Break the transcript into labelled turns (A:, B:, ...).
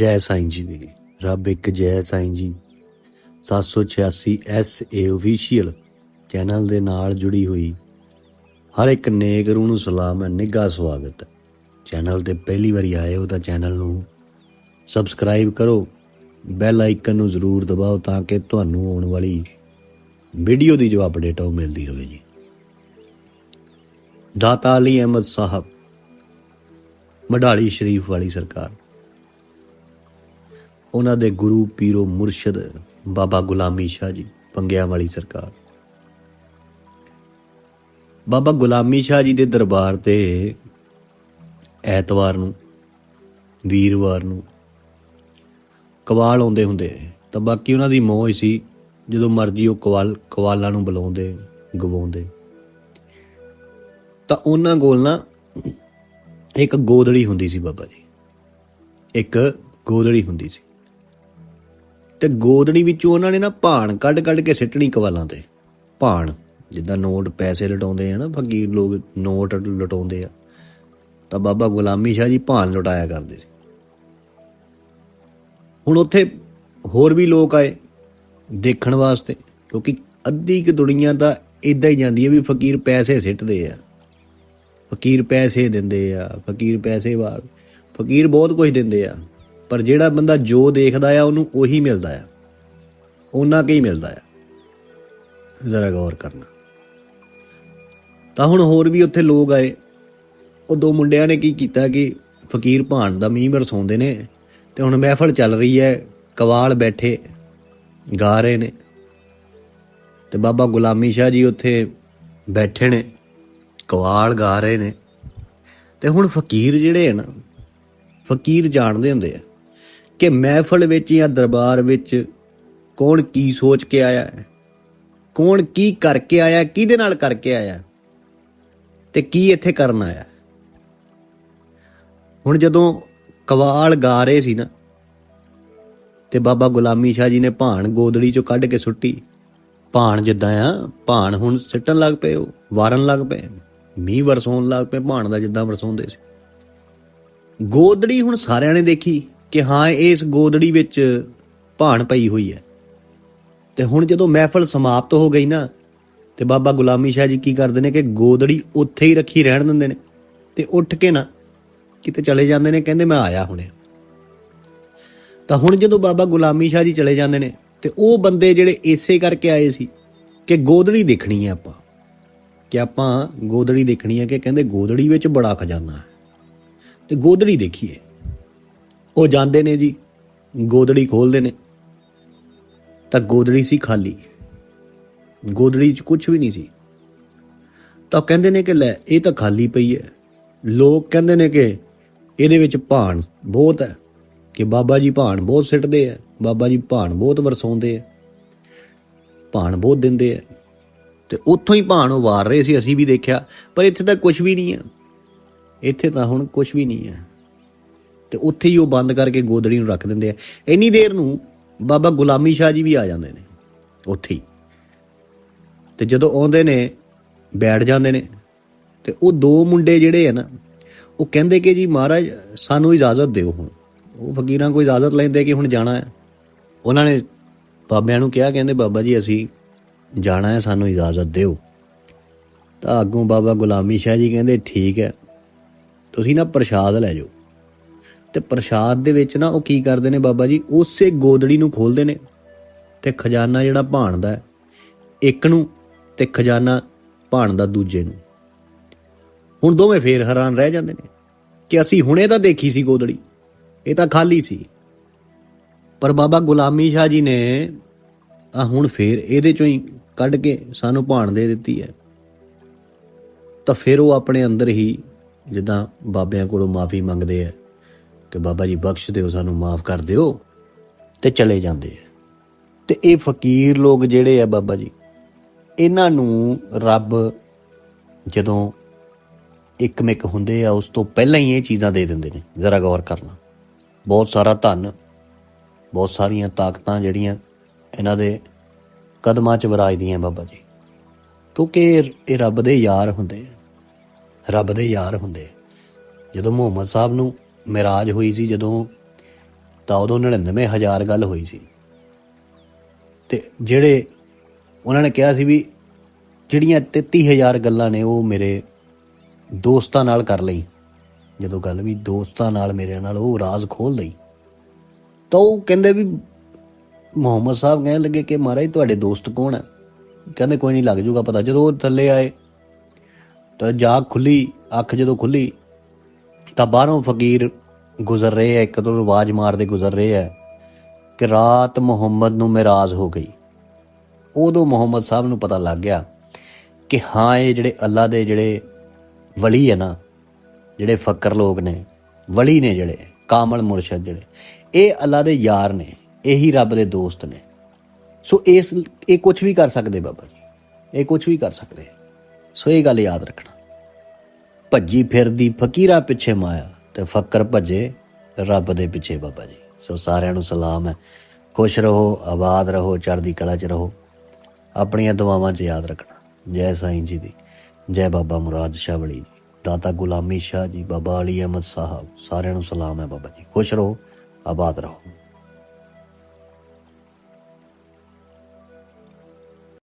A: ਜੈ ਸਾਈਂ ਜੀ ਦੀ। ਰੱਬ ਇੱਕ ਜੈ ਸਾਈਂ ਜੀ। 786 ਐਸ ਏ ਅਫੀਸ਼ੀਅਲ ਚੈਨਲ ਦੇ ਨਾਲ ਜੁੜੀ ਹੋਈ। ਹਰ ਇੱਕ ਨੇਕ ਰੂਹ ਨੂੰ ਸਲਾਮ ਹੈ, ਨਿੱਘਾ ਸਵਾਗਤ ਹੈ। ਚੈਨਲ ਤੇ ਪਹਿਲੀ ਵਾਰੀ ਆਏ ਹੋ ਤਾਂ ਚੈਨਲ ਨੂੰ ਸਬਸਕ੍ਰਾਈਬ ਕਰੋ। ਬੈਲ ਆਈਕਨ ਨੂੰ ਜ਼ਰੂਰ ਦਬਾਓ ਤਾਂ ਕਿ ਤੁਹਾਨੂੰ ਆਉਣ ਵਾਲੀ ਵੀਡੀਓ ਦੀ ਜੋ ਅਪਡੇਟ ਆ ਉਹ ਮਿਲਦੀ ਰਹੇ ਜੀ। ਦਾਤਾ ਅਲੀ ਅਹਿਮਦ ਸਾਹਿਬ, ਮਡਾਲੀ ਸ਼ਰੀਫ ਵਾਲੀ ਸਰਕਾਰ। ਉਹਨਾਂ ਦੇ ਗੁਰੂ ਪੀਰੋ ਮੁਰਸ਼ਦ ਬਾਬਾ ਗੁਲਾਮੀ ਸ਼ਾਹ ਜੀ ਪੰਗਿਆਂ ਵਾਲੀ ਸਰਕਾਰ। ਬਾਬਾ ਗੁਲਾਮੀ ਸ਼ਾਹ ਜੀ ਦੇ ਦਰਬਾਰ ਤੇ ਐਤਵਾਰ ਨੂੰ, ਵੀਰਵਾਰ ਨੂੰ ਕਵਾਲ ਆਉਂਦੇ ਹੁੰਦੇ ਤਾਂ ਬਾਕੀ ਉਹਨਾਂ ਦੀ ਮੋਹ ਸੀ, ਜਦੋਂ ਮਰਜ਼ੀ ਉਹ ਕਵਾਲ, ਕਵਾਲਾਂ ਨੂੰ ਬੁਲਾਉਂਦੇ, ਗਵਾਉਂਦੇ। ਤਾਂ ਉਹਨਾਂ ਕੋਲ ਨਾ ਇੱਕ ਗੋਦੜੀ ਹੁੰਦੀ ਸੀ ਬਾਬਾ ਜੀ। ਇੱਕ ਗੋਦੜੀ ਹੁੰਦੀ ਸੀ। ਤੇ ਗੋਦੜੀ ਵਿੱਚੋਂ ਉਹਨਾਂ ਨੇ ਨਾ ਭਾਣ ਕੱਢ ਕੱਢ ਕੇ ਸਿੱਟਣੀ ਕਵਾਲਾਂ ਤੇ। ਭਾਣ, ਜਿੱਦਾਂ ਨੋਟ ਪੈਸੇ ਲਟਾਉਂਦੇ ਆ ਨਾ ਫਕੀਰ ਲੋਕ ਨੋਟ ਲਟਾਉਂਦੇ ਆ। ਤਾਂ ਬਾਬਾ ਗੁਲਾਮੀ ਸ਼ਾਹ ਜੀ ਭਾਣ ਲੁਟਾਇਆ ਕਰਦੇ ਸੀ। ਹੁਣ ਉੱਥੇ ਹੋਰ ਵੀ ਲੋਕ ਆਏ ਦੇਖਣ ਵਾਸਤੇ, ਕਿਉਂਕਿ ਅੱਧੀ ਕਿ ਦੁਨੀਆ ਤਾਂ ਇਦਾਂ ਹੀ ਜਾਂਦੀ ਹੈ ਵੀ ਫਕੀਰ ਪੈਸੇ ਸਿੱਟਦੇ ਆ। ਫਕੀਰ ਪੈਸੇ ਦਿੰਦੇ ਆ, ਫਕੀਰ ਪੈਸੇ ਵਾਰ ਫਕੀਰ ਬਹੁਤ ਕੁਝ ਦਿੰਦੇ ਆ। ਪਰ ਜਿਹੜਾ ਬੰਦਾ ਜੋ ਦੇਖਦਾ ਆ, ਉਹਨੂੰ ਉਹੀ ਮਿਲਦਾ ਆ। ਉਹਨਾਂ ਕੇ ਹੀ ਮਿਲਦਾ ਆ। ਜ਼ਰਾ ਗੌਰ ਕਰਨਾ। ਤਾਂ ਹੁਣ ਹੋਰ ਵੀ ਉੱਥੇ ਲੋਕ ਆਏ। ਉਹ ਦੋ ਮੁੰਡਿਆਂ ਨੇ ਕੀ ਕੀਤਾ ਕਿ ਫਕੀਰ ਭਾਣ ਦਾ ਮੀਂਹ ਬਰਸਾਉਂਦੇ ਨੇ ਤੇ ਹੁਣ ਮਹਿਫਲ ਚੱਲ ਰਹੀ ਹੈ। ਕਵਾਲ ਬੈਠੇ, ਗਾ ਰਹੇ ਨੇ। ਤੇ ਬਾਬਾ ਗੁਲਾਮੀ ਸ਼ਾਹ ਜੀ ਉੱਥੇ ਬੈਠੇ ਨੇ, ਕਵਾਲ ਗਾ ਰਹੇ ਨੇ। ਤੇ ਹੁਣ ਫਕੀਰ ਜਿਹੜੇ ਆ ਨਾ, ਫਕੀਰ ਜਾਣਦੇ ਹੁੰਦੇ ਆ। ਕਿ ਮਹਿਫਲ ਵਿੱਚ ਜਾਂ ਦਰਬਾਰ ਵਿੱਚ ਕੌਣ ਕੀ ਸੋਚ ਕੇ ਆਇਆ ਹੈ? ਕੌਣ ਕੀ ਕਰਕੇ ਆਇਆ ਕਿਹਦੇ ਨਾਲ ਕਰਕੇ ਆਇਆ ਤੇ ਕੀ ਇੱਥੇ ਕਰਨ ਆਇਆ ਹੁਣ ਜਦੋਂ ਕਵਾਲ ਗਾ ਰਹੇ ਸੀ ਨਾ, ਤੇ ਬਾਬਾ ਗੁਲਾਮੀ ਸ਼ਾਹ ਜੀ ਨੇ ਭਾਣ ਗੋਦੜੀ ਚੋਂ ਕੱਢ ਕੇ ਸੁੱਟੀ। ਭਾਣ ਜਿੱਦਾਂ ਆ, ਭਾਣ ਹੁਣ ਸਿੱਟਣ ਲੱਗ ਪਏ ਉਹ, ਵਾਰਨ ਲੱਗ ਪਏ। ਮੀਂਹ ਵਰਸੋਣ ਲੱਗ ਪਏ, ਭਾਣ ਦਾ ਜਿੱਦਾਂ ਵਰਸੋਂਦੇ ਸੀ। ਗੋਦੜੀ ਹੁਣ ਸਾਰਿਆਂ ਨੇ ਦੇਖੀ। ਕਿ ਹਾਂ, ਇਸ ਗੋਦੜੀ ਵਿੱਚ ਭਾਣ ਪਈ ਹੋਈ ਹੈ। ਤੇ ਹੁਣ ਜਦੋਂ ਮਹਿਫਲ ਸਮਾਪਤ ਹੋ ਗਈ ਨਾ, ਤੇ ਬਾਬਾ ਗੁਲਾਮੀ ਸ਼ਾਹ ਜੀ ਕੀ ਕਰਦੇ ਨੇ ਕਿ ਗੋਦੜੀ ਉੱਥੇ ਹੀ ਰੱਖੀ ਰਹਿਣ ਦਿੰਦੇ ਨੇ। ਤੇ ਉੱਠ ਕੇ ਨਾ ਕਿਤੇ ਚਲੇ ਜਾਂਦੇ ਨੇ, ਕਹਿੰਦੇ ਮੈਂ ਆਇਆ ਹੁਣੇ। ਤਾਂ ਹੁਣ ਜਦੋਂ ਬਾਬਾ ਗੁਲਾਮੀ ਸ਼ਾਹ ਜੀ ਚਲੇ ਜਾਂਦੇ ਨੇ, ਤੇ ਉਹ ਬੰਦੇ ਜਿਹੜੇ ਇਸੇ ਕਰਕੇ ਆਏ ਸੀ ਕਿ ਗੋਦੜੀ ਦੇਖਣੀ ਹੈ ਆਪਾਂ। ਕਿ ਆਪਾਂ ਗੋਦੜੀ ਦੇਖਣੀ ਹੈ ਕਿ ਕਹਿੰਦੇ ਗੋਦੜੀ ਵਿੱਚ ਬੜਾ ਖਜ਼ਾਨਾ ਹੈ। ਤੇ ਗੋਦੜੀ ਦੇਖੀਏ। ਉਹ ਜਾਂਦੇ ਨੇ ਜੀ, ਗੋਦੜੀ ਖੋਲਦੇ ਨੇ। ਤਾਂ ਗੋਦੜੀ ਸੀ ਖਾਲੀ। ਗੋਦੜੀ 'ਚ ਕੁਝ ਵੀ ਨਹੀਂ ਸੀ। ਤਾਂ ਕਹਿੰਦੇ ਨੇ ਕਿ ਲੈ, ਇਹ ਤਾਂ ਖਾਲੀ ਪਈ ਹੈ ਲੋਕ ਕਹਿੰਦੇ ਨੇ ਕਿ ਇਹਦੇ ਵਿੱਚ ਭਾਣ ਬਹੁਤ ਹੈ ਕਿ ਬਾਬਾ ਜੀ ਭਾਣ ਬਹੁਤ ਸਿੱਟਦੇ ਆ ਬਾਬਾ ਜੀ ਭਾਣ ਬਹੁਤ ਵਰਸਾਉਂਦੇ ਆ ਭਾਣ ਬਹੁਤ ਦਿੰਦੇ ਆ ਤੇ ਉੱਥੋਂ ਹੀ ਭਾਣ ਉਹ ਵਾਰ ਰਹੇ ਸੀ, ਅਸੀਂ ਵੀ ਦੇਖਿਆ, ਪਰ ਇੱਥੇ ਤਾਂ ਕੁਝ ਵੀ ਨਹੀਂ ਆ ਇੱਥੇ ਤਾਂ ਹੁਣ ਕੁਝ ਵੀ ਨਹੀਂ ਹੈ ਤੇ ਉੱਥੇ ਹੀ ਉਹ ਬੰਦ ਕਰਕੇ ਗੋਦੜੀ ਨੂੰ ਰੱਖ ਦਿੰਦੇ ਆ। ਇੰਨੀ ਦੇਰ ਨੂੰ ਬਾਬਾ ਗੁਲਾਮੀ ਸ਼ਾਹ ਜੀ ਵੀ ਆ ਜਾਂਦੇ ਨੇ, ਉੱਥੇ ਹੀ। ਤੇ ਜਦੋਂ ਆਉਂਦੇ ਨੇ, ਬੈਠ ਜਾਂਦੇ ਨੇ, ਤੇ ਉਹ ਦੋ ਮੁੰਡੇ ਜਿਹੜੇ ਆ ਨਾ, ਉਹ ਕਹਿੰਦੇ ਕਿ ਜੀ ਮਹਾਰਾਜ, ਸਾਨੂੰ ਇਜਾਜ਼ਤ ਦਿਓ ਹੁਣ। ਉਹ ਫਕੀਰਾਂ ਕੋਈ ਇਜਾਜ਼ਤ ਲੈਂਦੇ ਕਿ ਹੁਣ ਜਾਣਾ ਹੈ। ਉਹਨਾਂ ਨੇ ਬਾਬਿਆਂ ਨੂੰ ਕਿਹਾ, ਕਹਿੰਦੇ ਬਾਬਾ ਜੀ, ਅਸੀਂ ਜਾਣਾ ਹੈ, ਸਾਨੂੰ ਇਜਾਜ਼ਤ ਦਿਓ। ਤਾਂ ਅੱਗੋਂ ਬਾਬਾ ਗੁਲਾਮੀ ਸ਼ਾਹ ਜੀ ਕਹਿੰਦੇ, ਠੀਕ ਹੈ, ਤੁਸੀਂ ਨਾ ਪ੍ਰਸ਼ਾਦ ਲੈ ਜਾਓ। ਤੇ ਪ੍ਰਸ਼ਾਦ ਦੇ ਵਿੱਚ ਨਾ ਉਹ ਕੀ ਕਰਦੇ ਨੇ ਬਾਬਾ ਜੀ, ਉਸੇ ਗੋਦੜੀ ਨੂੰ ਖੋਲਦੇ ਨੇ ਤੇ ਖਜ਼ਾਨਾ ਜਿਹੜਾ ਭਾਣਦਾ ਹੈ, ਇੱਕ ਨੂੰ ਤੇ ਖਜ਼ਾਨਾ ਭਾਣਦਾ ਦੂਜੇ ਨੂੰ। ਹੁਣ ਦੋਵੇਂ ਫੇਰ ਹੈਰਾਨ ਰਹਿ ਜਾਂਦੇ ਨੇ ਕਿ ਅਸੀਂ ਹੁਣੇ ਤਾਂ ਦੇਖੀ ਸੀ ਗੋਦੜੀ, ਇਹ ਤਾਂ ਖਾਲੀ ਸੀ। ਪਰ ਬਾਬਾ ਗੁਲਾਮੀ ਸ਼ਾਹ ਜੀ ਨੇ ਆ ਹੁਣ ਫੇਰ ਇਹਦੇ ਚੋਂ ਹੀ ਕੱਢ ਕੇ ਸਾਨੂੰ ਭਾਣ ਦੇ ਦਿੱਤੀ ਹੈ। ਤਾਂ ਫਿਰ ਉਹ ਆਪਣੇ ਅੰਦਰ ਹੀ ਜਿੱਦਾਂ ਬਾਬਿਆਂ ਕੋਲੋਂ ਮਾਫੀ ਮੰਗਦੇ ਆ। ਕਿ ਬਾਬਾ ਜੀ ਬਖਸ਼ ਦਿਓ, ਸਾਨੂੰ ਮਾਫ ਕਰ ਦਿਓ ਤੇ ਚਲੇ ਜਾਂਦੇ ਆ। ਤੇ ਇਹ ਫਕੀਰ ਲੋਕ ਜਿਹੜੇ ਆ ਬਾਬਾ ਜੀ, ਇਹਨਾਂ ਨੂੰ ਰੱਬ ਜਦੋਂ ਇੱਕ ਮਿਕ ਹੁੰਦੇ ਆ, ਉਸ ਤੋਂ ਪਹਿਲਾਂ ਹੀ ਇਹ ਚੀਜ਼ਾਂ ਦੇ ਦਿੰਦੇ ਨੇ। ਜ਼ਰਾ ਗੌਰ ਕਰਨਾ ਬਹੁਤ ਸਾਰਾ ਧਨ, ਬਹੁਤ ਸਾਰੀਆਂ ਤਾਕਤਾਂ ਜਿਹੜੀਆਂ ਇਹਨਾਂ ਦੇ ਕਦਮਾਂ 'ਚ ਵਰਾਜਦੀਆਂ ਬਾਬਾ ਜੀ। ਕਿਉਂਕਿ ਇਹ- ਰੱਬ ਦੇ ਯਾਰ ਹੁੰਦੇ ਰੱਬ ਦੇ ਯਾਰ ਹੁੰਦੇ ਜਦੋਂ ਮੁਹੰਮਦ ਸਾਹਿਬ ਨੂੰ ਮਿਰਾਜ ਹੋਈ ਸੀ ਜਦੋਂ ਤਾਂ ਉਦੋਂ 99000 ਗੱਲ ਹੋਈ ਸੀ। ਤੇ ਜਿਹੜੇ ਉਹਨਾਂ ਨੇ ਕਿਹਾ ਸੀ ਵੀ ਜਿਹੜੀਆਂ 33000 ਗੱਲਾਂ ਨੇ ਉਹ ਮੇਰੇ ਦੋਸਤਾਂ ਨਾਲ ਕਰ ਲਈ। ਜਦੋਂ ਗੱਲ ਵੀ ਦੋਸਤਾਂ ਨਾਲ ਮੇਰੇ ਨਾਲ ਉਹ ਰਾਜ਼ ਖੋਲ ਲਈ। ਤਾਂ ਉਹ ਕਹਿੰਦੇ ਵੀ ਮੁਹੰਮਦ ਸਾਹਿਬ ਕਹਿਣ ਲੱਗੇ ਕਿ ਮਹਾਰਾਜ, ਤੁਹਾਡੇ ਦੋਸਤ ਕੌਣ ਹੈ? ਕਹਿੰਦੇ, ਕੋਈ ਨਹੀਂ, ਲੱਗ ਜੂਗਾ ਪਤਾ। ਜਦੋਂ ਉਹ ਥੱਲੇ ਆਏ ਤਾਂ ਜਾਗ ਖੁੱਲੀ, ਅੱਖ ਜਦੋਂ ਖੁੱਲੀ ਤਾਂ ਬਾਹਰੋਂ ਫਕੀਰ ਗੁਜ਼ਰ ਰਹੇ ਆ, ਇੱਕ ਤੋਂ ਆਵਾਜ਼ ਮਾਰਦੇ ਗੁਜ਼ਰ ਰਹੇ ਆ ਕਿ ਰਾਤ ਮੁਹੰਮਦ ਨੂੰ ਮਿਰਾਜ ਹੋ ਗਈ। ਉਦੋਂ ਮੁਹੰਮਦ ਸਾਹਿਬ ਨੂੰ ਪਤਾ ਲੱਗ ਗਿਆ ਕਿ ਹਾਂ, ਇਹ ਜਿਹੜੇ ਅੱਲਾ ਦੇ ਜਿਹੜੇ ਵਲੀ ਹੈ ਨਾ, ਜਿਹੜੇ ਫਕਰ ਲੋਕ ਨੇ, ਵਲੀ ਨੇ ਜਿਹੜੇ, ਕਾਮਲ ਮੁਰਸ਼ਦ ਜਿਹੜੇ, ਇਹ ਅੱਲਾ ਦੇ ਯਾਰ ਨੇ, ਇਹੀ ਰੱਬ ਦੇ ਦੋਸਤ ਨੇ। ਸੋ ਇਸ, ਇਹ ਕੁਝ ਵੀ ਕਰ ਸਕਦੇ ਬਾਬਾ ਜੀ, ਇਹ ਕੁਝ ਵੀ ਕਰ ਸਕਦੇ। ਸੋ ਇਹ ਗੱਲ ਯਾਦ ਰੱਖਣਾ। ਭੱਜੀ ਫਿਰਦੀ ਫਕੀਰਾਂ ਪਿੱਛੇ ਮਾਇਆ ਤੇ ਫੱਕਰ ਭੱਜੇ ਰੱਬ ਦੇ ਪਿੱਛੇ ਬਾਬਾ ਜੀ। ਸੋ ਸਾਰਿਆਂ ਨੂੰ ਸਲਾਮ ਹੈ। ਖੁਸ਼ ਰਹੋ, ਆਬਾਦ ਰਹੋ, ਚੜ੍ਹਦੀ ਕਲਾ 'ਚ ਰਹੋ। ਆਪਣੀਆਂ ਦੁਆਵਾਂ 'ਚ ਯਾਦ ਰੱਖਣਾ। ਜੈ ਸਾਈਂ ਜੀ ਦੀ। ਜੈ ਬਾਬਾ ਮੁਰਾਦ ਸ਼ਾਹ ਜੀ। ਦਾਤਾ ਗੁਲਾਮੀ ਸ਼ਾਹ ਜੀ, ਬਾਬਾ ਅਲੀ ਅਹਿਮਦ ਸਾਹਿਬ। ਸਾਰਿਆਂ ਨੂੰ ਸਲਾਮ ਹੈ ਬਾਬਾ ਜੀ। ਖੁਸ਼ ਰਹੋ, ਆਬਾਦ ਰਹੋ।